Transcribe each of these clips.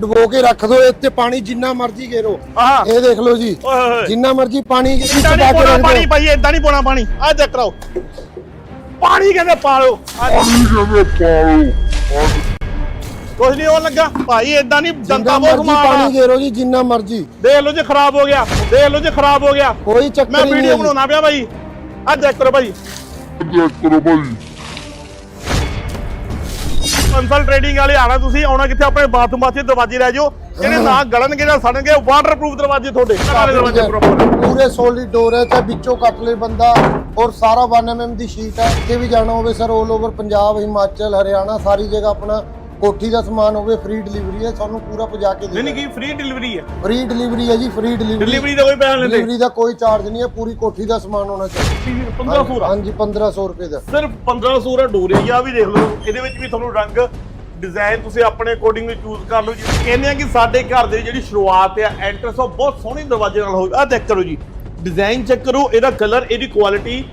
ਡਬੋ ਕੇ ਰੱਖ ਦੋ ਇੱਥੇ ਪਾਣੀ ਜਿੰਨਾ ਮਰਜ਼ੀ ਗੇਰੋ ਆਹ। ਇਹ ਦੇਖ ਲਓ ਜੀ ਓਏ ਹੋਏ ਹੋਏ। ਜਿੰਨਾ ਮਰਜ਼ੀ ਪਾਣੀ ਇਦਾਂ ਪਾ ਨਹੀਂ ਕੇ ਪੋਣਾ ਰੱਖ ਪਾਣੀ ਦਿਓ ਭਾਈ ਇਦਾਂ ਨਹੀਂ ਪੋਣਾ ਪਾਣੀ। ਆ ਚੈੱਕ ਕਰਾਓ। ਪਾਣੀ ਕਹਿੰਦੇ ਪਾ ਲਓ ਆਹ ਕੁਛ ਨਹੀਂ ਹੋਣ ਲੱਗਾ। ਭਾਈ ਇਦਾਂ ਨਹੀਂ ਜਿੰਨਾ ਜਨਤਾ ਬਹੁਤ ਮਰਜ਼ੀ ਮਾਰ ਪਾਣੀ ਗੇਰੋ ਜੀ ਜਿੰਨਾ ਮਰਜ਼ੀ। ਦੇਖ ਲਓ ਜੇ ਖਰਾਬ ਹੋ ਗਿਆ ਦੇਖ ਲਓ ਜੇ ਖਰਾਬ ਹੋ ਗਿਆ। ਕੋਈ ਚੱਕਰ ਮੈਂ ਹੀ ਨਹੀਂ ਵੀਡੀਓ ਹੈ ਜੀ। ਬਣਾਉਣਾ ਪਿਆ ਭਾਈ। ਆ ਚੈੱਕ ਕਰੋ ਭਾਈ। ਕਰੋ ਭਾਈ। ਕੰਸਲ ਟ੍ਰੇਡਿੰਗ ਵਾਲੇ ਆਣਾ ਤੁਸੀਂ ਆਉਣਾ ਕਿੱਥੇ? ਆਪਣੇ ਬਾਥਰੂਮ ਵਾਸਤੇ ਦਰਵਾਜ਼ੇ ਲੈ ਜਾਓ। ਜਿਹੜੇ ਨਾ ਗਲਣਗੇ ਨਾ ਸੜਨਗੇ ਵਾਟਰਪ੍ਰੂਫ ਦਰਵਾਜ਼ੇ ਤੁਹਾਡੇ। ਸਾਰੇ ਦਰਵਾਜ਼ੇ ਪ੍ਰੋਪਰ ਪੂਰੇ ਸੋਲਿਡ ਡੋਰ ਹੈ ਚਾਹੇ ਵਿੱਚੋਂ ਕੱਟ ਲੇ ਬੰਦਾ ਔਰ ਸਾਰਾ 1 mm ਦੀ ਸ਼ੀਟ ਹੈ ਕਿਤੇ ਵੀ ਜਾਣਾ ਹੋਵੇ ਸਰ 올 ਓਵਰ ਪੰਜਾਬ ਹਿਮਾਚਲ ਹਰਿਆਣਾ ਸਾਰੀ ਜਗ੍ਹਾ ਆਪਣਾ ਕੋਠੀ ਦਾ ਸਮਾਨ ਹੋਵੇ ਫ੍ਰੀ ਡਿਲੀਵਰੀ ਹੈ ਤੁਹਾਨੂੰ ਪੂਰਾ ਪਹੁੰਚਾ ਕੇ ਨਹੀਂ ਦੇ ਨਹੀਂ ਕੀ ਫ੍ਰੀ ਡਿਲੀਵਰੀ ਹੈ? ਫ੍ਰੀ ਡਿਲੀਵਰੀ ਹੈ ਜੀ ਫ੍ਰੀ ਡਿਲੀਵਰੀ ਡਿਲੀਵਰੀ ਦਾ ਕੋਈ ਪੈਸਾ ਲੈਂਦੇ। ਡਿਲੀਵਰੀ ਦਾ ਕੋਈ ਚਾਰਜ ਨਹੀਂ ਹੈ ਪੂਰੀ ਕੋਠੀ ਦਾ ਸਮਾਨ ਹੋਣਾ ਚਾਹੀਦਾ। 1500 ਦਾ? ਹਾਂਜੀ 1500 ਰੁਪਏ ਦਾ। ਸਿਰਫ 1500 ਦਾ ਡੋਰ ਹੈ ਆ ਵੀ ਦੇਖ ਲਓ ਇਹਦੇ ਵਿੱਚ ਵੀ ਤੁਹਾਨੂੰ ਰੰਗ ਡਿਜ਼ਾਈਨ ਤੁਸੀਂ ਆਪਣੇ ਅਕੋਰਡਿੰਗ ਚੂਜ਼ ਕਰ ਲਓ ਜੀ। ਕਹਿੰਦੇ ਆ ਕਿ ਸਾਡੇ ਘਰ ਦੇ ਜਿਹੜੀ ਸ਼ੁਰੂਆਤ ਹੈ ਐਂਟਰਸ ਉਹ ਬਹੁਤ ਸੋਹਣੀ ਦਰਵਾਜ਼ੇ ਨਾਲ ਹੋਵੇ ਆ ਚੈੱਕ ਕਰੋ ਜੀ। ਡਿਜ਼ਾਈਨ ਚੈੱਕ ਕਰੋ ਇਹਦਾ ਕਲਰ ਇਹਦੀ ਕੁਆਲਿਟੀ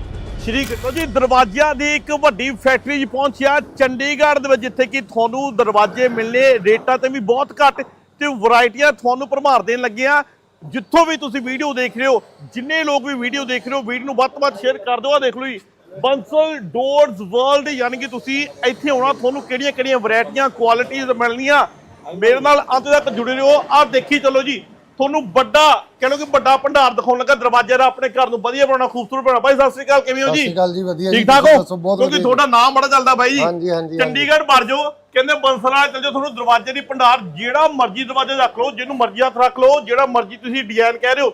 ਸ਼੍ਰੀ ਕ੍ਰਿਸ਼ਨ ਜੀ, ਦਰਵਾਜ਼ਿਆਂ ਦੀ ਇੱਕ ਵੱਡੀ ਫੈਕਟਰੀ 'ਚ ਪਹੁੰਚਿਆ ਚੰਡੀਗੜ੍ਹ ਦੇ ਵਿੱਚ, ਜਿੱਥੇ ਕਿ ਤੁਹਾਨੂੰ ਦਰਵਾਜ਼ੇ ਮਿਲਨੇ ਰੇਟਾਂ ਤੇ ਵੀ ਬਹੁਤ ਘੱਟ ਤੇ ਵੈਰਾਈਟੀਆਂ ਤੁਹਾਨੂੰ ਭਰਮਾਰ ਦੇਣ ਲੱਗੀਆਂ। ਜਿੱਥੋਂ ਵੀ ਤੁਸੀਂ ਵੀਡੀਓ ਦੇਖ ਰਹੇ ਹੋ, ਜਿੰਨੇ ਲੋਕ ਵੀ ਵੀਡੀਓ ਦੇਖ ਰਹੇ ਹੋ, ਵੀਡੀਓ ਨੂੰ ਵੱਧ ਤੋਂ ਵੱਧ ਸ਼ੇਅਰ ਕਰ ਦਿਓ। ਆ ਦੇਖ ਲਓ ਜੀ, ਬੰਸਲ ਡੋਰਸ ਵਰਲਡ ਯਾਨੀ ਕਿ ਤੁਸੀਂ ਇੱਥੇ ਆਉਣਾ, ਤੁਹਾਨੂੰ ਕਿਹੜੀਆਂ ਕਿਹੜੀਆਂ ਵੈਰਾਈਟੀਆਂ ਕੁਆਲਿਟੀਆਂ ਮਿਲਣੀਆਂ। ਮੇਰੇ ਨਾਲ ਅੰਤ ਤੱਕ ਜੁੜੇ ਰਹੋ। ਆ ਦੇਖੀ ਚਲੋ ਜੀ ਤੁਹਾਨੂੰ ਵੱਡਾ ਕਹਿ ਲਓ ਕਿ ਵੱਡਾ ਭੰਡਾਰ ਦਿਖਾਉਣ ਲੱਗਾ ਦਰਵਾਜ਼ੇ ਦਾ ਆਪਣੇ ਘਰ ਨੂੰ ਵਧੀਆ ਬਣਾਉਣਾ ਖੂਬਸੂਰਤ ਬਣਾਉਣਾ। ਭਾਈ ਸਤਿ ਸ੍ਰੀ ਅਕਾਲ ਕਿਵੇਂ ਹੋ ਸਤਿ ਜੀ ਸ਼੍ਰੀ ਅਕਾਲ ਜੀ ਵਧੀਆ ਜੀ ਠੀਕ ਠਾਕ ਹੋ? ਕਿਉਂਕਿ ਤੁਹਾਡਾ ਨਾਮ ਬੜਾ ਚੱਲਦਾ ਜੀ। ਹਾਂਜੀ, ਹਾਂਜੀ, ਚੰਡੀਗੜ੍ਹ ਭਰ ਜਾਓ ਕਹਿੰਦੇ ਬੰਸਲਾ ਚੱਲ ਜਾਓ ਤੁਹਾਨੂੰ ਦਰਵਾਜ਼ੇ ਦੀ ਭੰਡਾਰ ਜਿਹੜਾ ਮਰਜ਼ੀ ਦਰਵਾਜ਼ੇ ਰੱਖ ਲਓ ਜਿਹਨੂੰ ਮਰਜ਼ੀ ਹੱਥ ਰੱਖ ਲਓ ਜਿਹੜਾ ਮਰਜ਼ੀ ਤੁਸੀਂ ਡਿਜ਼ਾਈਨ ਕਹਿ ਰਹੇ ਹੋ।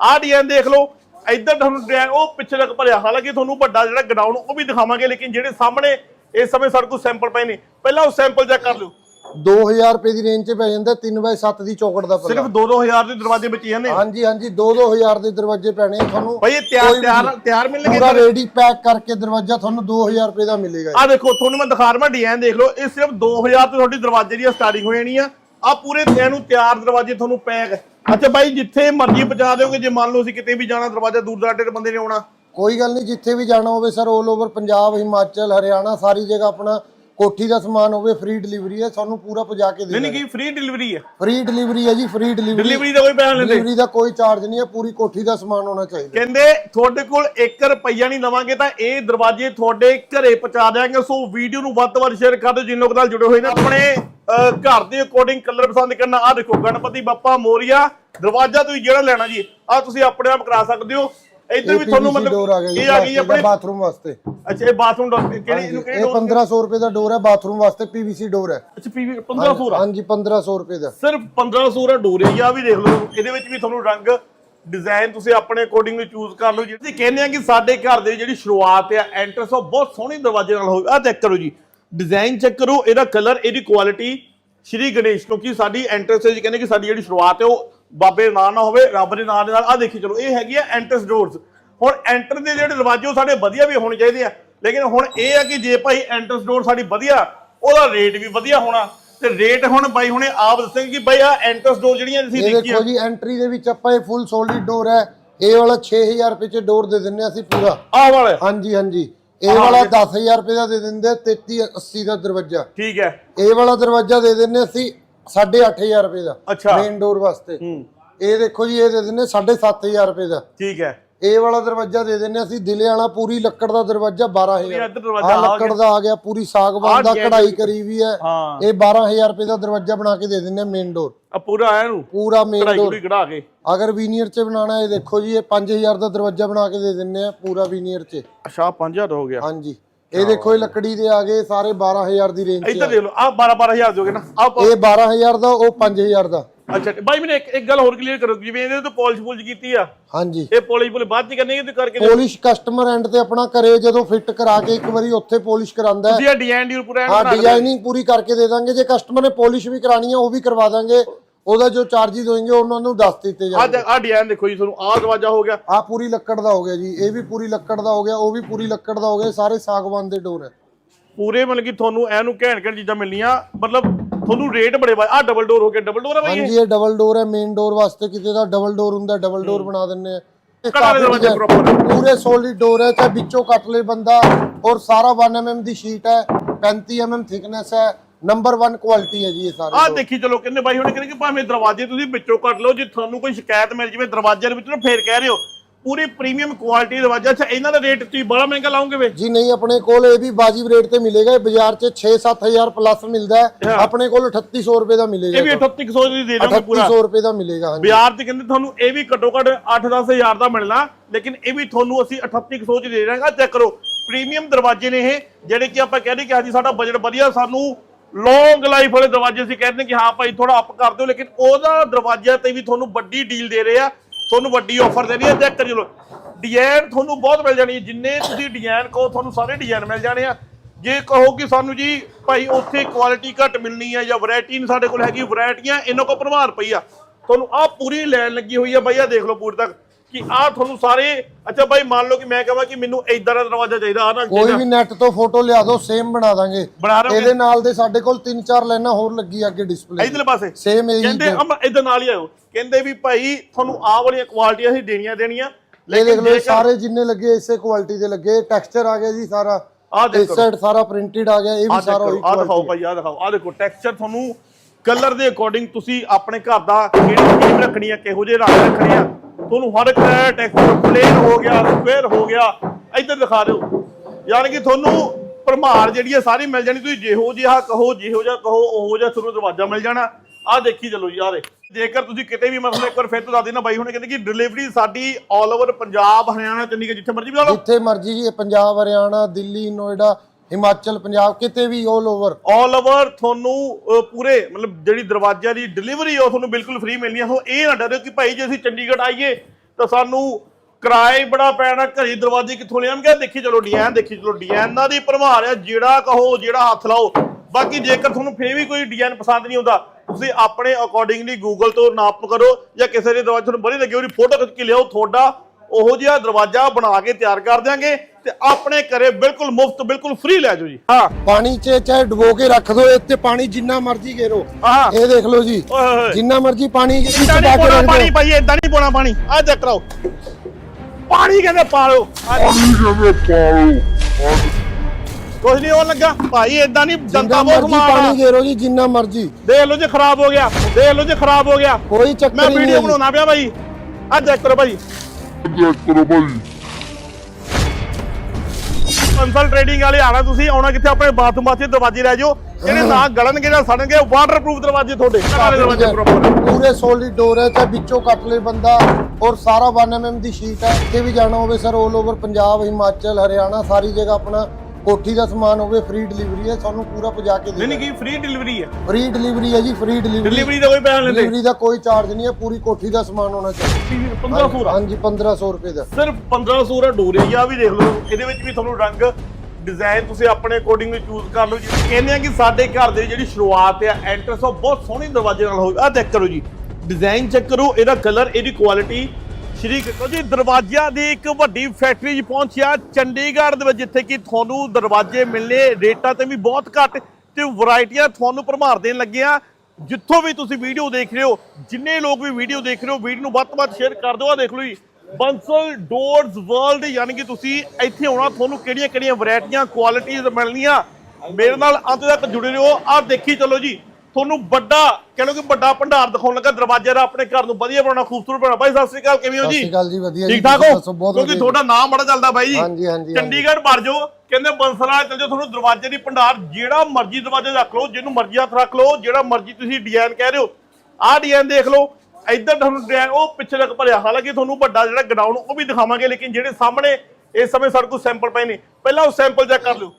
ਆਹ ਡਿਜ਼ਾਈਨ ਦੇਖ ਲਓ ਇੱਧਰ ਤੁਹਾਨੂੰ ਡਿਜ਼ਾਈਨ ਉਹ ਪਿੱਛੇ ਤੱਕ ਭਰਿਆ ਹਾਲਾਂਕਿ ਤੁਹਾਨੂੰ ਵੱਡਾ ਜਿਹੜਾ ਗਡਾਊਨ ਉਹ ਵੀ ਦਿਖਾਵਾਂਗੇ ਲੇਕਿਨ ਜਿਹੜੇ ਸਾਹਮਣੇ ਇਸ ਸਮੇਂ ਸਾਡੇ ਕੋਲ ਸੈਂਪਲ ਪਏ ਨੇ। ਪਹਿਲਾਂ ਉਹ ਸੈਂਪਲ ਚੈੱਕ ਕਰ ਲਓ। 2000 ਰੁਪਏ ਦੀ ਰੇਂਜ 'ਚ ਪੈ ਜਾਂਦਾ 3x7 ਦੀ ਚੌਕਟ ਦਾ ਪੱਲਾ। ਸਿਰਫ 2-2000 ਦੇ ਦਰਵਾਜ਼ੇ ਵਿੱਚ ਹੀ ਜਾਂਦੇ ਹਾਂਜੀ ਹਾਂਜੀ 2-2000 ਦੇ ਦਰਵਾਜ਼ੇ ਪੈਣੇ ਆ ਤੁਹਾਨੂੰ। ਭਾਈ ਇਹ ਤਿਆਰ ਤਿਆਰ। ਤਿਆਰ ਮਿਲਣਗੇ ਪੂਰਾ ਰੈਡੀ ਪੈਕ ਕਰਕੇ ਦਰਵਾਜ਼ਾ ਤੁਹਾਨੂੰ 2000 ਰੁਪਏ ਦਾ ਮਿਲੇਗਾ ਆ ਦੇਖੋ ਤੁਹਾਨੂੰ ਮੈਂ ਦਿਖਾ ਰਿਹਾ ਡਿਜ਼ਾਈਨ ਦੇਖ ਲਓ। ਇਹ ਸਿਰਫ 2000 ਤੋਂ ਤੁਹਾਡੀ ਦਰਵਾਜ਼ੇ ਦੀ ਸਟਾਰਟਿੰਗ ਹੋ ਜਾਣੀ ਆ। ਆ ਪੂਰੇ ਤਿਆਂ ਨੂੰ ਤਿਆਰ ਦਰਵਾਜ਼ੇ ਤੁਹਾਨੂੰ ਪੈਕ ਅੱਛਾ ਬਾਈ ਜਿੱਥੇ ਮਰਜ਼ੀ ਪਹੁੰਚਾ ਦਿਓਗੇ ਜੇ ਮੰਨ ਲਓ ਅਸੀਂ ਕਿਤੇ ਵੀ ਜਾਣਾ ਦਰਵਾਜ਼ਾ ਦੂਰ ਦਰਾਡੇ ਦੇ ਬੰਦੇ ਨੇ ਆਉਣਾ। ਕੋਈ ਗੱਲ ਨਹੀਂ ਜਿੱਥੇ ਵੀ ਜਾਣਾ ਹੋਵੇ ਸਰ 올 ਓਵਰ ਪੰਜਾਬ ਹਿਮਾਚਲ ਹਰਿਆਣਾ ਸਾਰੀ ਜਗ੍ਹਾ ਆਪਣਾ ਕੋਠੀ ਦਾ ਸਮਾਨ ਹੋਵੇ ਫ੍ਰੀ ਡਿਲੀਵਰੀ ਹੈ ਤੁਹਾਨੂੰ ਪੂਰਾ ਪਹੁੰਚਾ ਕੇ ਨਹੀਂ ਨਹੀਂ ਕੀ ਫ੍ਰੀ ਡਿਲੀਵਰੀ ਹੈ? ਫ੍ਰੀ ਡਿਲੀਵਰੀ ਹੈ ਜੀ ਫ੍ਰੀ ਡਿਲੀਵਰੀ ਡਿਲੀਵਰੀ ਦਾ ਕੋਈ ਪੈਸਾ ਲੈਂਦੇ। ਡਿਲੀਵਰੀ ਦਾ ਕੋਈ ਚਾਰਜ ਨਹੀਂ ਹੈ ਪੂਰੀ ਕੋਠੀ ਦਾ ਸਮਾਨ ਹੋਣਾ ਚਾਹੀਦਾ। ਕਹਿੰਦੇ ਤੁਹਾਡੇ ਕੋਲ 1 ਰੁਪਈਆ ਨਹੀਂ ਲਵਾਂਗੇ ਤਾਂ ਇਹ ਦਰਵਾਜ਼ੇ ਤੁਹਾਡੇ ਘਰੇ ਪਹੁੰਚਾ ਦਿਆਂਗੇ। ਸੋ ਵੀਡੀਓ ਨੂੰ ਵੱਧ ਤੋਂ ਵੱਧ ਸ਼ੇਅਰ ਕਰ ਦਿਓ ਜਿਨ ਲੋਕ ਨਾਲ ਜੁੜੇ ਹੋਏ ਨੇ। ਆਪਣੇ ਅਹ, ਘਰ ਦੇ ਅਕੋਰਡਿੰਗ ਕਲਰ ਪਸੰਦ ਕਰਨਾ। ਆ ਦੇਖੋ ਗਣਪਤੀ ਬੱਪਾ ਮੋਰੀਆ ਦਰਵਾਜ਼ਾ ਤੁਸੀਂ ਜਿਹੜਾ ਲੈਣਾ ਜੀ ਆ ਤੁਸੀਂ ਆਪਣੇ ਆਪ ਕਰਾ ਸਕਦੇ ਹੋ। ਇੱਧਰ ਵੀ ਤੁਹਾਨੂੰ ਆ ਮਤਲਬ ਇਹ ਆ ਗਈ ਆਪਣੇ ਬਾਥਰੂਮ ਵਾਸਤੇ। ਅੱਛਾ ਇਹ ਬਾਥਰੂਮ ਡੋਰ ਕਿਹੜੀ ਇਹਨੂੰ ਕਿਹੜੀ ਇਹ 1500 ਰੁਪਏ ਦਾ ਡੋਰ ਹੈ ਬਾਥਰੂਮ ਵਾਸਤੇ ਪੀਵੀਸੀ ਡੋਰ ਹੈ ਅੱਛਾ ਪੀਵੀ 1500 ਦਾ ਹਾਂਜੀ 1500 ਰੁਪਏ ਦਾ। ਸਿਰਫ 1500 ਦਾ ਡੋਰ ਹੈ ਆ ਵੀ ਦੇਖ ਲਓ ਇਹਦੇ ਵਿੱਚ ਵੀ ਤੁਹਾਨੂੰ ਰੰਗ ਡਿਜ਼ਾਈਨ ਤੁਸੀਂ ਆਪਣੇ ਅਕੋਰਡਿੰਗ ਚੂਜ਼ ਕਰ ਲਓ ਜੀ। ਕਹਿੰਦੇ ਆ ਕਿ ਸਾਡੇ ਘਰ ਦੇ ਜਿਹੜੀ ਸ਼ੁਰੂਆਤ ਹੈ ਐਂਟਰਸ ਉਹ ਬਹੁਤ ਸੋਹਣੀ ਦਰਵਾਜ਼ੇ ਨਾਲ ਹੋਵੇ ਆ ਚੈੱਕ ਕਰੋ ਜੀ। ਡਿਜ਼ਾਈਨ ਚੈੱਕ ਕਰੋ ਇਹਦਾ ਕਲਰ ਇਹਦੀ ਕੁਆਲਿਟੀ ਸ਼੍ਰੀ ਗਣੇਸ਼ ਕਿਉਂਕਿ ਸਾਡੀ ਐਂਟਰਸ ਜੀ ਕਹਿੰਦੇ ਕਿ ਸਾਡੀ ਜਿਹੜੀ ਸ਼ੁਰੂਆਤ ਹੈ ਉਹ ਬਾਬੇ ਦੇ ਨਾਂ ਨਾਲ ਹੋਵੇ ਰੱਬ ਦੇ ਨਾਂ ਦੇ ਨਾਲ। ਆ ਦੇਖੀ ਚਲੋ ਇਹ ਹੈਗੀ ਆ ਐਂਟਰਸ ਡੋਰਸ ਹੁਣ ਐਂਟਰ ਦੇ ਜਿਹੜੇ ਦਰਵਾਜ਼ੇ ਉਹ ਸਾਡੇ ਵਧੀਆ ਵੀ ਹੋਣੇ ਚਾਹੀਦੇ ਆ। ਲੇਕਿਨ ਹੁਣ ਇਹ ਆ ਕਿ ਜੇ ਭਾਈ ਐਂਟਰਸ ਡੋਰ ਸਾਡੀ ਵਧੀਆ ਉਹਦਾ ਰੇਟ ਵੀ ਵਧੀਆ ਹੋਣਾ। ਤੇ ਰੇਟ ਹੁਣ ਬਾਈ ਹੁਣੇ ਆਪ ਦੱਸਣਗੇ ਕਿ ਬਾਈ ਆ ਐਂਟਰਸ ਡੋਰ ਜਿਹੜੀਆਂ ਇਹ ਦੇਖੀਆਂ। ਦੇਖੋ ਜੀ ਐਂਟਰੀ ਦੇ ਵਿੱਚ ਆਪਾਂ ਇਹ ਫੁੱਲ ਸੋਲਿਡ ਡੋਰ ਹੈ। ਇਹ ਵਾਲਾ 6000 ਰੁਪਏ ਚ ਡੋਰ ਦੇ ਦਿੰਨੇ ਅਸੀਂ ਪੂਰਾ। ਆਹ ਵਾਲਾ? ਹਾਂਜੀ ਹਾਂਜੀ। ਇਹ ਵਾਲਾ 10000 ਰੁਪਏ ਦਾ ਦੇ ਦਿੰਦੇ ਆ, 3380 ਦਾ ਦਰਵਾਜ਼ਾ। ਠੀਕ ਹੈ। ਇਹ ਵਾਲਾ ਦਰਵਾਜ਼ਾ ਦੇ ਦਿੰਨੇ ਅਸੀਂ 8500 ਰੁਪਏ ਦਾ ਅੱਛਾ। ਮੇਨ ਡੋਰ ਵਾਸਤੇ। ਹੂੰ। ਇਹ ਦੇਖੋ ਜੀ ਇਹ ਦੇ ਦਿੰਨੇ 7500 ਰੁਪਏ ਦਾ। ਠੀਕ ਹੈ। ਇਹ ਵਾਲਾ ਦਰਵਾਜ਼ਾ ਦੇ ਦਿੰਨੇ ਅਸੀਂ ਦਿਲੇ ਵਾਲਾ ਪੂਰੀ ਲੱਕੜ ਦਾ ਦਰਵਾਜ਼ਾ 12000 ਇੱਧਰ ਦਰਵਾਜ਼ਾ ਆ ਆ ਲੱਕੜ ਗਿਆ। ਦਾ ਆ ਗਿਆ ਪੂਰੀ ਸਾਗਵਾਨ ਦਾ ਕਢਾਈ ਕਰੀ ਵੀ ਹੈ। ਹਾਂ। ਇਹ 12000 ਰੁਪਏ ਦਾ ਦਰਵਾਜ਼ਾ ਬਣਾ ਕੇ ਦੇ ਦਿੰਨੇ ਮੇਨ ਡੋਰ ਆ ਪੂਰਾ ਆਇਆ ਨੂੰ? ਪੂਰਾ ਮੇਨ ਕਢਾਈ ਡੋਰ ਕੁੜੀ ਕਢਾ ਕੇ। ਅਗਰ ਵੀਨੀਅਰ ਚ ਬਣਾਣਾ ਹੈ ਦੇਖੋ ਜੀ ਇਹ 5000 ਦਾ ਦਰਵਾਜ਼ਾ ਬਣਾ ਕੇ ਦੇ ਦਿੰਨੇ ਆ ਪੂਰਾ ਵੀਨੀਅਰ ਚ। ਅੱਛਾ 5000 ਹੋ ਗਿਆ। ਹਾਂਜੀ। ਇਹ ਦੇਖੋ ਇਹ ਲੱਕੜੀ ਦੇ ਆ ਗਏ ਸਾਰੇ 12000 ਦੀ ਰੇਂਜ ਚ ਇੱਧਰ ਦੇਖ ਲਓ ਆ 12 12000 ਦੋਗੇ ਨਾ। ਆ ਇਹ 12000 ਦਾ ਉਹ 5000 ਦਾ। ਅੱਛਾ ਬਾਈ ਮੈਨੂੰ ਇੱਕ ਇੱਕ ਗੱਲ ਹੋਰ ਕਲੀਅਰ ਕਰੋ ਜਿਵੇਂ ਇਹਦੇ ਤੋਂ ਪਾਲਿਸ਼ ਪੁਲਿਸ਼ ਕੀਤੀ ਆ। ਹਾਂਜੀ। ਇਹ ਪਾਲਿਸ਼ ਪੁਲਿਸ਼ ਬਾਅਦ ਚ ਕਰਨੀ ਹੈ ਤੇ ਕਰਕੇ ਪੋਲਿਸ਼ ਕਸਟਮਰ ਐਂਡ ਤੇ ਆਪਣਾ ਘਰੇ ਜਦੋਂ ਫਿੱਟ ਕਰਾ ਕੇ ਇੱਕ ਵਾਰੀ ਉੱਥੇ ਪੋਲਿਸ਼ ਕਰਾਂਦਾ ਹੈ। ਡਿਜ਼ਾਈਨ ਦੀ ਪੂਰਾ ਹਾਂ ਡਿਜ਼ਾਈਨਿੰਗ ਪੂਰੀ ਕਰਕੇ ਦੇ ਦਾਂਗੇ। ਜੇ ਕਸਟਮਰ ਨੇ ਪੋਲਿਸ਼ ਵੀ ਕਰਾਣੀ ਹੈ ਉਹ ਵੀ ਕਰਵਾ ਦਾਂਗੇ। ਉਹਦਾ ਜੋ ਚਾਰजेस ਹੋਣਗੇ ਉਹਨਾਂ ਨੂੰ ਦੱਸ ਦਿੱਤੇ ਆ ਜਾਣਗੇ। ਆ ਡਿਜ਼ਾਈਨ ਦੇਖੋ ਜੀ ਤੁਹਾਨੂੰ ਆਹ ਦਰਵਾਜ਼ਾ ਹੋ ਗਿਆ। ਆ ਪੂਰੀ ਲੱਕੜ ਦਾ ਹੋ ਗਿਆ ਜੀ ਇਹ ਵੀ ਪੂਰੀ ਲੱਕੜ ਦਾ ਹੋ ਗਿਆ ਉਹ ਵੀ ਪੂਰੀ ਲੱਕੜ ਦਾ ਹੋ ਗਿਆ ਸਾਰੇ ਸਾਗਵਾਨ ਦੇ ਡੋਰ ਹੈ। ਪੂਰੇ ਮਤਲਬ ਕਿ ਤੁਹਾਨੂੰ ਐਨੂੰ ਘੈਂਟ ਘੈਂਟ ਚੀਜ਼ਾਂ ਮਿਲਣੀਆਂ ਮਤਲਬ ਤੁਹਾਨੂੰ ਰੇਟ ਬੜੇ ਆ ਡਬਲ ਡੋਰ ਹੋ ਗਿਆ ਡਬਲ ਡੋਰ ਆ ਬਾਈ? ਹਾਂਜੀ ਇਹ? ਡਬਲ ਡੋਰ ਹੈ ਮੇਨ ਡੋਰ ਵਾਸਤੇ ਕਿਤੇ ਦਾ ਡਬਲ ਡੋਰ ਹੁੰਦਾ ਡਬਲ ਡੋਰ ਬਣਾ ਦਿੰਨੇ ਆ। ਪੂਰੇ ਸੋਲਿਡ ਡੋਰ ਹੈ ਚਾਹੇ ਵਿੱਚੋਂ ਕੱਟ ਲੇ ਬੰਦਾ ਔਰ ਸਾਰਾ 1 mm ਦੀ ਸ਼ੀਟ ਹੈ 35 mm ਥਿਕਨੈਸ ਹੈ ਨੰਬਰ 1 ਕੁਆਲਿਟੀ ਹੈ ਜੀ ਇਹ ਸਾਰੇ ਆਹ ਦੋ। ਦੇਖੀ ਚਲੋ ਕਹਿੰਦੇ ਬਾਈ ਹੁਣ ਕਹਿੰਦੇ ਕਿ ਭਾਵੇਂ ਦਰਵਾਜ਼ੇ ਤੁਸੀਂ ਵਿੱਚੋਂ ਕੱਟ ਲਓ ਜੇ ਤੁਹਾਨੂੰ ਕੋਈ ਸ਼ਿਕਾਇਤ ਮਿਲ ਜਵੇ ਦਰਵਾਜ਼ੇ ਦੇ ਵਿੱਚੋਂ ਫੇਰ ਕਹਿ ਰਹੇ ਹੋ। ਪੂਰੀ ਪ੍ਰੀਮੀਅਮ ਕੁਆਲਿਟੀ ਦਰਵਾਜ਼ਾ। ਅੱਛਾ ਇਹਨਾਂ ਦਾ ਰੇਟ ਤੁਸੀਂ ਬੜਾ ਮਹਿੰਗਾ ਲਾਉਂਗੇ ਵੇ। ਜੀ ਨਹੀਂ ਆਪਣੇ ਕੋਲ ਇਹ ਵੀ ਬਾਜੀਬ ਰੇਟ ਤੇ ਮਿਲੇਗਾ। ਇਹ ਬਾਜ਼ਾਰ 'ਚ 6-7000 ਪਲੱਸ ਮਿਲਦਾ ਹਾਂ। ਆਪਣੇ ਕੋਲ 3800 ਰੁਪਏ ਦਾ ਮਿਲੇਗਾ ਇਹ ਵੀ 3800 ਦੀ ਦੇ ਦੋਗੇ ਪੂਰਾ। 3800 ਰੁਪਏ ਦਾ ਮਿਲੇਗਾ ਹਾਂਜੀ। ਬਾਜ਼ਾਰ 'ਚ ਕਹਿੰਦੇ ਤੁਹਾਨੂੰ ਇਹ ਵੀ ਘੱਟੋ ਘੱਟ 8-10 ਹਜ਼ਾਰ ਦਾ ਮਿਲਣਾ। ਲੇਕਿਨ ਇਹ ਵੀ ਤੁਹਾਨੂੰ ਅਸੀਂ 3800 ਚ ਦੇ ਹਾਂ ਚੈੱਕ ਕਰੋ। ਪ੍ਰੀਮੀਅਮ ਦਰਵਾਜ਼ੇ ਨੇ ਇਹ ਜਿਹੜੇ ਕਿ ਆਪਾਂ ਕਹਿੰਦੇ ਕਿ ਹਾਂਜੀ ਸਾਡਾ ਬਜਟ ਵਧੀਆ ਸਾਨੂੰ ਲੌਂਗ ਲਾਈਫ ਵਾਲੇ ਦਰਵਾਜ਼ੇ ਅਸੀਂ ਕਹਿੰਦੇ ਕਿ ਹਾਂ ਭਾਈ ਥੋੜਾ ਅਪ ਕਰ ਦਿਓ, ਲੇਕਿਨ ਉਹਦਾ ਦਰਵਾਜ਼ਿਆਂ ਤੇ ਵੀ ਤੁਹਾਨੂੰ ਵੱਡੀ ਡੀਲ ਦੇ ਰਹੇ ਆ, ਤੁਹਾਨੂੰ ਵੱਡੀ ਆਫਰ ਦੇ ਰਹੀ ਹੈ ਚੈੱਕ ਕਰ ਲਓ ਡਿਜ਼ਾਈਨ ਤੁਹਾਨੂੰ ਬਹੁਤ ਮਿਲ ਜਾਣੀ ਹੈ, ਜਿੰਨੇ ਤੁਸੀਂ ਡਿਜ਼ਾਈਨ ਕਹੋ, ਤੁਹਾਨੂੰ ਸਾਰੇ ਡਿਜ਼ਾਈਨ ਮਿਲ ਜਾਣੇ ਆ। ਜੇ ਕਹੋ ਕਿ ਸਾਨੂੰ ਜੀ ਭਾਈ ਉੱਥੇ ਕੁਆਲਿਟੀ ਘੱਟ ਮਿਲਣੀ ਹੈ ਜਾਂ ਵੈਰਾਈਟੀ ਨਹੀਂ ਸਾਡੇ ਕੋਲ ਹੈਗੀ ਵੈਰਾਈਟੀਆਂ ਇਹਨਾਂ ਕੋਲ ਭਰਮਾਰ ਪਈ ਆ। ਤੁਹਾਨੂੰ ਆਹ ਪੂਰੀ ਲਾਈਨ ਲੱਗੀ ਹੋਈ ਆ, ਬਾਈ ਆ ਦੇਖ ਲਓ ਪੂਰੀ ਤੱਕ। ਕਿ ਆਹ ਤੁਹਾਨੂੰ ਸਾਰੇ ਅੱਛਾ ਬਾਈ ਮੰਨ ਲਓ ਕਿ ਮੈਂ ਕਹਾਂ ਕਿ ਮੈਨੂੰ ਇਦਾਂ ਦਾ ਦਰਵਾਜ਼ਾ ਚਾਹੀਦਾ ਆਹ ਨਾ ਕੋਈ ਵੀ ਨੈਟ ਤੋਂ ਫੋਟੋ ਲਿਆ ਦਿਓ ਸੇਮ ਬਣਾ ਦਾਂਗੇ। ਬਣਾ ਰਹੇ ਇਹਦੇ ਨਾਲ ਦੇ ਸਾਡੇ ਕੋਲ 3-4 ਲਾਈਨਾਂ ਹੋਰ ਲੱਗੀ ਆ ਅੱਗੇ ਡਿਸਪਲੇ ਇਧਰਲੇ ਪਾਸੇ। ਸੇਮ ਇਹੀ ਕਹਿੰਦੇ ਅਮ ਇਦਾਂ ਨਾਲ ਹੀ ਆਇਓ। ਕਹਿੰਦੇ ਵੀ ਭਾਈ ਤੁਹਾਨੂੰ ਆਹ ਵਾਲੀਆਂ ਕੁਆਲਿਟੀਆਂ ਅਸੀਂ ਦੇਣੀਆਂ ਦੇਣੀਆਂ। ਇਹ ਦੇਖ ਸਾਰੇ ਜਿੰਨੇ ਲੱਗੇ ਇਸੇ ਕੁਆਲਿਟੀ ਦੇ ਲੱਗੇ। ਟੈਕਸਚਰ ਆ ਗਿਆ ਜੀ ਸਾਰਾ। ਇਸ ਦੇਖੋ। ਸਾਈਡ ਸਾਰਾ ਪ੍ਰਿੰਟਡ ਆ ਗਿਆ ਇਹ ਵੀ ਸਾਰਾ ਉਹੀ ਆਹ ਦਿਖਾਓ ਭਾਈ ਆਹ ਦਿਖਾਓ। ਆਹ ਦੇਖੋ ਟੈਕਸਚਰ ਤੁਹਾਨੂੰ ਕਲਰ ਦੇ ਅਕੋਰਡਿੰਗ ਤੁਸੀਂ ਆਪਣੇ ਘਰ ਦਾ ਕਿਹੜੀ ਸਕੀਮ ਰੱਖਣੀ ਆ ਕਿਹੋ ਜਿਹੇ ਰੰਗ ਰੱਖਣੇ ਆ। ਤੁਹਾਨੂੰ ਹਰ ਇੱਕ ਟੈਕਸਚਰ ਪਲੇਨ ਹੋ ਗਿਆ ਸਕੁਅਰ ਹੋ ਗਿਆ, ਇੱਧਰ ਦਿਖਾ ਦਿਓ। ਯਾਨੀ ਕਿ ਤੁਹਾਨੂੰ ਭਰਮਾਰ ਜਿਹੜੀ ਹੈ ਸਾਰੀ ਮਿਲ ਜਾਣੀ, ਤੁਸੀਂ ਜਿਹੋ ਜਿਹਾ ਕਹੋ, ਜਿਹੋ ਜਿਹਾ ਕਹੋ, ਉਹੋ ਜਿਹਾ ਤੁਹਾਨੂੰ ਦਰਵਾਜ਼ਾ ਮਿਲ ਜਾਣਾ। ਆਹ ਦੇਖੀ ਚਲੋ ਯਾਰ ਜੇਕਰ ਤੁਸੀਂ ਕਿਤੇ ਵੀ ਮਤਲਬ ਇੱਕ ਵਾਰ ਫਿਰ ਤੋਂ ਦੱਸ ਦੇਣਾ, ਬਾਈ ਹੁਣੇ ਕਹਿੰਦੇ ਕਿ ਡਿਲੀਵਰੀ ਸਾਡੀ 올 ਓਵਰ ਪੰਜਾਬ, ਹਰਿਆਣਾ, ਚੰਡੀਗੜ੍ਹ, ਜਿੱਥੇ ਮਰਜ਼ੀ ਬੁਲਾ ਲਓ। ਜਿੱਥੇ ਮਰਜ਼ੀ ਜੀ ਪੰਜਾਬ, ਹਰਿਆਣਾ, ਦਿੱਲੀ, ਨੋਇਡਾ ਹਿਮਾਚਲ ਪੰਜਾਬ ਕਿਤੇ ਵੀ 올 ਓਵਰ ਆਲ ਓਵਰ ਤੁਹਾਨੂੰ ਅਹ, ਪੂਰੇ ਮਤਲਬ ਜਿਹੜੀ ਦਰਵਾਜ਼ਿਆਂ ਦੀ ਡਿਲੀਵਰੀ ਉਹ ਤੁਹਾਨੂੰ ਬਿਲਕੁਲ ਫ੍ਰੀ ਮਿਲਣੀ ਆ। ਸੋ ਇਹ ਨਾ ਡਰਿਓ ਕਿ ਭਾਈ ਜੇ ਅਸੀਂ ਚੰਡੀਗੜ੍ਹ ਆਈਏ ਤਾਂ ਸਾਨੂੰ ਕਿਰਾਇਆ ਹੀ ਬੜਾ ਪੈਣਾ ਘਰੇ ਦਰਵਾਜ਼ੇ ਕਿੱਥੋਂ ਲਿਆਵਾਂਗੇ ਦੇਖੀ ਚਲੋ ਡਿਜ਼ਾਈਨ ਦੇਖੀ ਚਲੋ ਡਿਜ਼ਾਈਨਾਂ ਦੀ ਭਰਮਾਰ ਆ ਜਿਹੜਾ ਕਹੋ ਜਿਹੜਾ ਹੱਥ ਲਾਓ। ਬਾਕੀ ਜੇਕਰ ਤੁਹਾਨੂੰ ਫੇਰ ਵੀ ਕੋਈ ਡਿਜ਼ਾਈਨ ਪਸੰਦ ਨਹੀਂ ਆਉਂਦਾ ਤੁਸੀਂ ਆਪਣੇ ਅਕੋਰਡਿੰਗਲੀ ਗੂਗਲ ਤੋਂ ਨਾਪ ਕਰੋ ਜਾਂ ਕਿਸੇ ਦੇ ਦਰਵਾਜ਼ੇ ਤੁਹਾਨੂੰ ਬੜੀ ਲੱਗੇ ਉਹਦੀ ਫੋਟੋ ਖਿੱਚ ਕੇ ਲਿਆਓ ਤੁਹਾਡਾ ਉਹੋ ਜਿਹਾ ਦਰਵਾਜ਼ਾ ਬਣਾ ਕੇ ਤਿਆਰ ਕਰ ਦਿਆਂਗੇ ਤੇ ਆਪਣੇ ਘਰੇ ਬਿਲਕੁਲ ਮੁਫਤ ਬਿਲਕੁਲ ਫ੍ਰੀ ਲੈ ਜਾਓ ਜੀ। ਹਾਂ। ਪਾਣੀ 'ਚ ਚਾਹੇ ਡੁਬੋ ਕੇ ਰੱਖ ਦਿਓ ਇੱਥੇ ਪਾਣੀ ਜਿੰਨਾ ਮਰਜ਼ੀ ਗੇਰੋ ਆਹ ਇਹ ਦੇਖ ਲਓ ਜੀ। ਓਏ ਹੋਏ ਹੋਏ। ਜਿੰਨਾ ਮਰਜ਼ੀ ਪਾਣੀ ਵਿੱਚ ਇਦਾਂ ਪਾ ਨਹੀਂ ਕੇ ਪੋਣਾ ਰੱਖ ਪਾਣੀ ਦਿਓ ਭਾਈ ਇਦਾਂ ਨਹੀਂ ਪੋਣਾ ਪਾਣੀ। ਆ ਚੈੱਕ ਕਰਾਓ। ਪਾਣੀ ਕਹਿੰਦੇ ਪਾ ਲਓ ਆਹ ਪਾਣੀ ਕਹਿੰਦੇ ਪਾਲੋ। ਕੁਝ ਨਹੀਂ ਹੋਣ ਲੱਗਾ। ਭਾਈ ਇਦਾਂ ਨਹੀਂ ਜਨਤਾ ਜਿੰਨਾ ਬਹੁਤ ਮਰਜ਼ੀ ਮਾਰ ਪਾਣੀ ਗੇਰੋ ਜੀ ਜਿੰਨਾ ਮਰਜ਼ੀ। ਦੇਖ ਲਓ ਜੇ ਖਰਾਬ ਹੋ ਗਿਆ ਦੇਖ ਲਓ ਜੇ ਖਰਾਬ ਹੋ ਗਿਆ। ਕੋਈ ਚੱਕਰ ਮੈਂ ਹੀ ਨਹੀਂ ਵੀਡੀਓ ਹੈ ਜੀ। ਬਣਾਉਣਾ ਪਿਆ ਭਾਈ। ਆ ਚੈੱਕ ਕਰੋ ਭਾਈ। ਚੈੱਕ ਕਰੋ ਭਾਈ ਕੰਸਲ ਟ੍ਰੇਡਿੰਗ ਵਾਲੇ ਆਣਾ ਤੁਸੀਂ ਆਉਣਾ ਕਿੱਥੇ? ਆਪਣੇ ਬਾਥਰੂਮ ਵਾਸਤੇ ਦਰਵਾਜ਼ੇ ਲੈ ਜਾਓ। ਜਿਹੜੇ ਨਾ ਗਲਣਗੇ ਨਾ ਸੜਨਗੇ ਵਾਟਰਪ੍ਰੂਫ ਦਰਵਾਜ਼ੇ ਤੁਹਾਡੇ। ਸਾਰੇ ਦਰਵਾਜ਼ੇ ਪ੍ਰੋਪਰ ਪੂਰੇ ਸੋਲਿਡ ਡੋਰ ਹੈ ਚਾਹੇ ਵਿੱਚੋਂ ਕੱਟ ਲੇ ਬੰਦਾ ਔਰ ਸਾਰਾ 1 mm ਦੀ ਸ਼ੀਟ ਹੈ। ਕਿਤੇ ਵੀ ਜਾਣਾ ਹੋਵੇ ਸਰ 올 ਓਵਰ ਪੰਜਾਬ ਹਿਮਾਚਲ ਹਰਿਆਣਾ ਸਾਰੀ ਜਗ੍ਹਾ ਆਪਣਾ ਕੋਠੀ ਦਾ ਸਮਾਨ ਹੋਵੇ ਫ੍ਰੀ ਡਿਲੀਵਰੀ ਹੈ ਤੁਹਾਨੂੰ ਪੂਰਾ ਪਹੁੰਚਾ ਕੇ ਨਹੀਂ ਦੇ ਨਹੀਂ ਕੀ ਫ੍ਰੀ ਡਿਲੀਵਰੀ ਹੈ? ਫ੍ਰੀ ਡਿਲੀਵਰੀ ਹੈ ਜੀ ਫ੍ਰੀ ਡਿਲੀਵਰੀ ਡਿਲੀਵਰੀ ਦਾ ਕੋਈ ਪੈਸਾ ਲੈਂਦੇ। ਡਿਲੀਵਰੀ ਦਾ ਕੋਈ ਚਾਰਜ ਨਹੀਂ ਹੈ ਪੂਰੀ ਕੋਠੀ ਦਾ ਸਮਾਨ ਹੋਣਾ ਚਾਹੀਦਾ। 1500 ਦਾ? ਹਾਂਜੀ 1500 ਰੁਪਏ ਦਾ। ਸਿਰਫ 1500 ਦਾ ਡੋਰੇ ਆ ਵੀ ਦੇਖ ਲਓ ਇਹਦੇ ਵਿੱਚ ਵੀ ਤੁਹਾਨੂੰ ਰੰਗ ਡਿਜ਼ਾਈਨ ਤੁਸੀਂ ਆਪਣੇ ਅਕੋਰਡਿੰਗ ਚੂਜ਼ ਕਰ ਲਓ ਜੀ। ਕਹਿੰਦੇ ਆ ਕਿ ਸਾਡੇ ਘਰ ਦੇ ਜਿਹੜੀ ਸ਼ੁਰੂਆਤ ਆ ਐਂਟਰਸ ਉਹ ਬਹੁਤ ਸੋਹਣੀ ਦਰਵਾਜ਼ੇ ਨਾਲ ਹੋਵੇ ਆ ਚੈੱਕ ਕਰੋ ਜੀ। ਡਿਜ਼ਾਈਨ ਚੈੱਕ ਕਰੋ ਇਹਦਾ ਕਲਰ ਇਹਦੀ ਕੁਆਲਿਟੀ ਸ਼੍ਰੀ ਕ੍ਰਿਸ਼ਨ ਜੀ, ਦਰਵਾਜ਼ਿਆਂ ਦੀ ਇੱਕ ਵੱਡੀ ਫੈਕਟਰੀ 'ਚ ਪਹੁੰਚਿਆ ਚੰਡੀਗੜ੍ਹ ਦੇ ਵਿੱਚ, ਜਿੱਥੇ ਕਿ ਤੁਹਾਨੂੰ ਦਰਵਾਜ਼ੇ ਮਿਲਨੇ ਰੇਟਾਂ ਤੇ ਵੀ ਬਹੁਤ ਘੱਟ ਤੇ ਵੈਰਾਈਟੀਆਂ ਤੁਹਾਨੂੰ ਭਰਮਾਰ ਦੇਣ ਲੱਗੇ ਜਿੱਥੋਂ ਵੀ ਤੁਸੀਂ ਵੀਡੀਓ ਦੇਖ ਰਹੇ ਹੋ, ਜਿੰਨੇ ਲੋਕ ਵੀ ਵੀਡੀਓ ਦੇਖ ਰਹੇ ਹੋ, ਵੀਡੀਓ ਨੂੰ ਵੱਧ ਤੋਂ ਵੱਧ ਸ਼ੇਅਰ ਕਰ ਦਿਓ। ਆ ਦੇਖ ਲਓ ਜੀ, ਬੰਸਲ ਡੋਰਸ ਵਰਲਡ ਯਾਨੀ ਕਿ ਤੁਸੀਂ ਇੱਥੇ ਆਉਣਾ, ਤੁਹਾਨੂੰ ਕਿਹੜੀਆਂ ਕਿਹੜੀਆਂ ਵੈਰਾਈਟੀਆਂ ਕੁਆਲਿਟੀਆਂ ਮਿਲਣੀਆਂ। ਮੇਰੇ ਨਾਲ ਅੰਤ ਤੱਕ ਜੁੜੇ ਰਹੋ। ਆ ਦੇਖੀ ਚਲੋ ਜੀ ਤੁਹਾਨੂੰ ਵੱਡਾ ਕਹਿ ਲਓ ਕਿ ਵੱਡਾ ਭੰਡਾਰ ਦਿਖਾਉਣ ਲੱਗਾ ਦਰਵਾਜ਼ੇ ਦਾ ਆਪਣੇ ਘਰ ਨੂੰ ਵਧੀਆ ਬਣਾਉਣਾ ਖੂਬਸੂਰਤ ਬਣਾਉਣਾ। ਭਾਈ ਸਤਿ ਸ੍ਰੀ ਅਕਾਲ ਕਿਵੇਂ ਹੋ ਸਤਿ ਜੀ ਸ਼੍ਰੀ ਅਕਾਲ ਜੀ ਵਧੀਆ ਜੀ ਠੀਕ ਠਾਕ ਹੋ? ਕਿਉਂਕਿ ਤੁਹਾਡਾ ਨਾਮ ਬੜਾ ਚੱਲਦਾ ਬਾਈ ਜੀ। ਹਾਂਜੀ, ਹਾਂਜੀ, ਚੰਡੀਗੜ੍ਹ ਭਰ ਜਾਓ ਕਹਿੰਦੇ ਬੰਸਲਾ ਚੱਲ ਜਾਓ ਤੁਹਾਨੂੰ ਦਰਵਾਜ਼ੇ ਦੀ ਭੰਡਾਰ ਜਿਹੜਾ ਮਰਜ਼ੀ ਦਰਵਾਜ਼ੇ ਰੱਖ ਲਓ ਜਿਹਨੂੰ ਮਰਜ਼ੀ ਹੱਥ ਰੱਖ ਲਓ ਜਿਹੜਾ ਮਰਜ਼ੀ ਤੁਸੀਂ ਡਿਜ਼ਾਈਨ ਕਹਿ ਰਹੇ ਹੋ ਆਹ ਡਿਜ਼ਾਈਨ ਦੇਖ ਲਓ ਇੱਧਰ ਤੁਹਾਨੂੰ ਡਿਜ਼ਾਈਨ ਉਹ ਪਿੱਛੇ ਤੱਕ ਭਰਿਆ ਹਾਲਾਂਕਿ ਤੁਹਾਨੂੰ ਵੱਡਾ ਜਿਹੜਾ ਗਡਾਊਨ ਉਹ ਵੀ ਦਿਖਾਵਾਂਗੇ ਲੇਕਿਨ ਜਿਹੜੇ ਸਾਹਮਣੇ ਇਸ ਸਮੇਂ ਸਾਡੇ ਕੋਲ ਸੈਂਪਲ ਪਏ ਨੇ ਪਹਿਲਾਂ ਉਹ ਸੈਂਪਲ ਚੈੱਕ ਕਰ ਲਿਓ।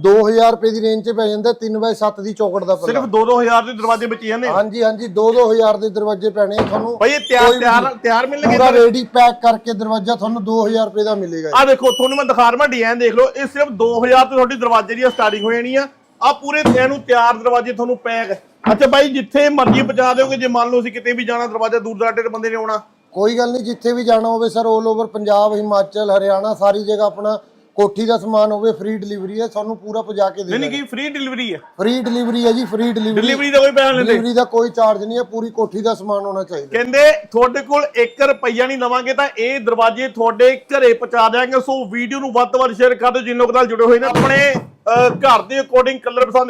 2000 ਰੁਪਏ ਦੀ ਰੇਂਜ 'ਚ ਪੈ ਜਾਂਦਾ 3x7 ਦੀ ਚੌਕਟ ਦਾ ਪੱਲਾ। ਸਿਰਫ 2-2000 ਦੇ ਦਰਵਾਜ਼ੇ ਵਿੱਚ ਹੀ ਜਾਂਦੇ ਹਾਂਜੀ ਹਾਂਜੀ 2-2000 ਦੇ ਦਰਵਾਜ਼ੇ ਪੈਣੇ ਆ ਤੁਹਾਨੂੰ। ਭਾਈ ਇਹ ਤਿਆਰ ਤਿਆਰ। ਤਿਆਰ ਮਿਲਣਗੇ ਪੂਰਾ ਰੈਡੀ ਪੈਕ ਕਰਕੇ ਦਰਵਾਜ਼ਾ ਤੁਹਾਨੂੰ 2000 ਰੁਪਏ ਦਾ ਮਿਲੇਗਾ ਆ ਦੇਖੋ ਤੁਹਾਨੂੰ ਮੈਂ ਦਿਖਾ ਰਿਹਾ ਡਿਜ਼ਾਈਨ ਦੇਖ ਲਓ। ਇਹ ਸਿਰਫ 2000 ਤੋਂ ਤੁਹਾਡੀ ਦਰਵਾਜ਼ੇ ਦੀ ਸਟਾਰਟਿੰਗ ਹੋ ਜਾਣੀ ਆ। ਆ ਪੂਰੇ ਇਹਨੂੰ ਤਿਆਰ ਦਰਵਾਜ਼ੇ ਤੁਹਾਨੂੰ ਪੈਕ ਅੱਛਾ ਬਾਈ ਜਿੱਥੇ ਮਰਜ਼ੀ ਪਹੁੰਚਾ ਦਿਓਗੇ ਜੇ ਮੰਨ ਲਓ ਅਸੀਂ ਕਿਤੇ ਵੀ ਜਾਣਾ ਦਰਵਾਜ਼ਾ ਦੂਰ ਦਰਾਡੇ ਦੇ ਬੰਦੇ ਨੇ ਆਉਣਾ। ਕੋਈ ਗੱਲ ਨਹੀਂ ਜਿੱਥੇ ਵੀ ਜਾਣਾ ਹੋਵੇ ਸਰ 올 ਓਵਰ ਪੰਜਾਬ ਹਿਮਾਚਲ ਹਰਿਆਣਾ ਸਾਰੀ ਜਗ੍ਹਾ ਆਪਣਾ ਕੋਠੀ ਦਾ ਸਮਾਨ ਹੋਵੇ ਫ੍ਰੀ ਡਿਲੀਵਰੀ ਹੈ ਤੁਹਾਨੂੰ ਪੂਰਾ ਪਹੁੰਚਾ ਕੇ ਦੇ ਨਹੀਂ ਨਹੀਂ ਕੀ ਫ੍ਰੀ ਡਿਲੀਵਰੀ ਹੈ? ਫ੍ਰੀ ਡਿਲੀਵਰੀ ਹੈ ਜੀ ਫ੍ਰੀ ਡਿਲੀਵਰੀ ਡਿਲੀਵਰੀ ਦਾ ਕੋਈ ਪੈਸਾ ਲੈਂਦੇ ਡਿਲੀਵਰੀ ਦਾ ਕੋਈ ਚਾਰਜ ਨਹੀਂ ਹੈ ਪੂਰੀ ਕੋਠੀ ਦਾ ਸਮਾਨ ਹੋਣਾ ਚਾਹੀਦਾ। ਕਹਿੰਦੇ ਤੁਹਾਡੇ ਕੋਲ 1 ਰੁਪਈਆ ਨਹੀਂ ਲਵਾਂਗੇ ਤਾਂ ਇਹ ਦਰਵਾਜ਼ੇ ਤੁਹਾਡੇ ਘਰੇ ਪਹੁੰਚਾ ਦਿਆਂਗੇ। ਸੋ ਵੀਡੀਓ ਨੂੰ ਵੱਧ ਤੋਂ ਵੱਧ ਸ਼ੇਅਰ ਕਰ ਦਿਓ ਜਿਨ ਲੋਕ ਨਾਲ ਜੁੜੇ ਹੋਏ ਨੇ। ਆਪਣੇ ਅਹ, ਘਰ ਦੇ ਅਕੋਰਡਿੰਗ ਕਲਰ ਪਸੰਦ